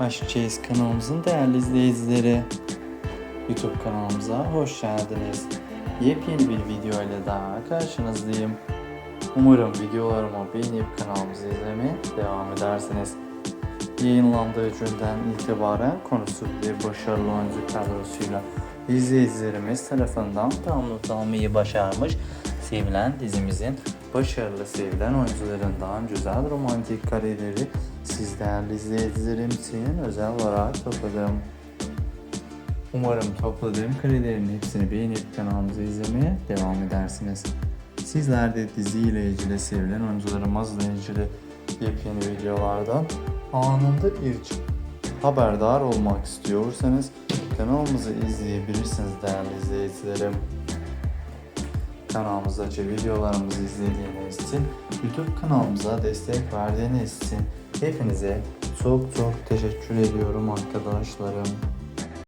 Aşk Çeyiz kanalımızın değerli izleyicileri. YouTube kanalımıza hoş geldiniz. Yepyeni bir video ile daha karşınızdayım. Umarım videolarımı beğenip kanalımızı izlemeye devam edersiniz. Yayınlandığı günden itibaren konusu bir başarılı oyuncu kadrosuyla izleyicilerimiz tarafından damlatılmayı başarmış sevilen dizimizin başarılı sevilen oyuncularından güzel romantik kareleri siz değerli izleyicilerim için özel olarak topladım. Umarım topladığım karelerin hepsini beğenip kanalımızı izlemeye devam edersiniz. Sizler de diziyle ilgili sevilen oyuncularımızla ilgili yepyeni videolardan anında ilk haberdar olmak istiyorsanız kanalımızı izleyebilirsiniz değerli izleyicilerim. Kanalımızdaki videolarımızı izlediğiniz için, YouTube kanalımıza destek verdiğiniz için hepinize çok çok teşekkür ediyorum arkadaşlarım.